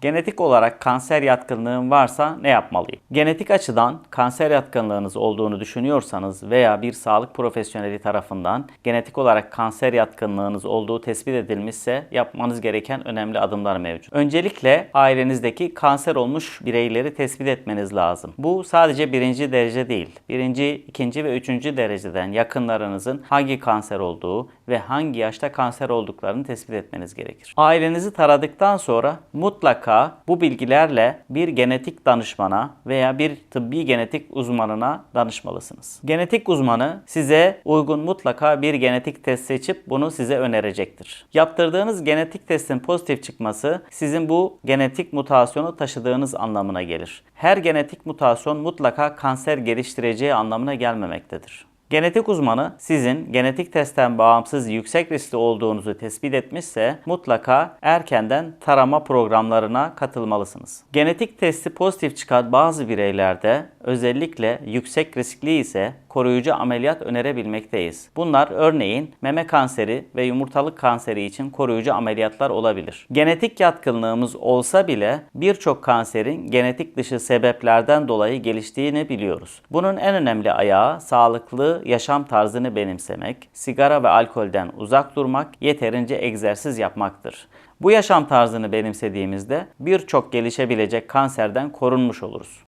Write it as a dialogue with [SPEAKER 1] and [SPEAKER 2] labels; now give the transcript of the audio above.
[SPEAKER 1] Genetik olarak kanser yatkınlığın varsa ne yapmalıyım? Genetik açıdan kanser yatkınlığınız olduğunu düşünüyorsanız veya bir sağlık profesyoneli tarafından genetik olarak kanser yatkınlığınız olduğu tespit edilmişse yapmanız gereken önemli adımlar mevcut. Öncelikle ailenizdeki kanser olmuş bireyleri tespit etmeniz lazım. Bu sadece birinci derece değil. Birinci, ikinci ve üçüncü dereceden yakınlarınızın hangi kanser olduğu ve hangi yaşta kanser olduklarını tespit etmeniz gerekir. Ailenizi taradıktan sonra mutlaka bu bilgilerle bir genetik danışmana veya bir tıbbi genetik uzmanına danışmalısınız. Genetik uzmanı size uygun mutlaka bir genetik test seçip bunu size önerecektir. Yaptırdığınız genetik testin pozitif çıkması sizin bu genetik mutasyonu taşıdığınız anlamına gelir. Her genetik mutasyon mutlaka kanser geliştireceği anlamına gelmemektedir. Genetik uzmanı sizin genetik testten bağımsız yüksek riskli olduğunuzu tespit etmişse mutlaka erkenden tarama programlarına katılmalısınız. Genetik testi pozitif çıkan bazı bireylerde özellikle yüksek riskli ise koruyucu ameliyat önerebilmekteyiz. Bunlar örneğin meme kanseri ve yumurtalık kanseri için koruyucu ameliyatlar olabilir. Genetik yatkınlığımız olsa bile birçok kanserin genetik dışı sebeplerden dolayı geliştiğini biliyoruz. Bunun en önemli ayağı sağlıklı yaşam tarzını benimsemek, sigara ve alkolden uzak durmak, yeterince egzersiz yapmaktır. Bu yaşam tarzını benimsediğimizde birçok gelişebilecek kanserden korunmuş oluruz.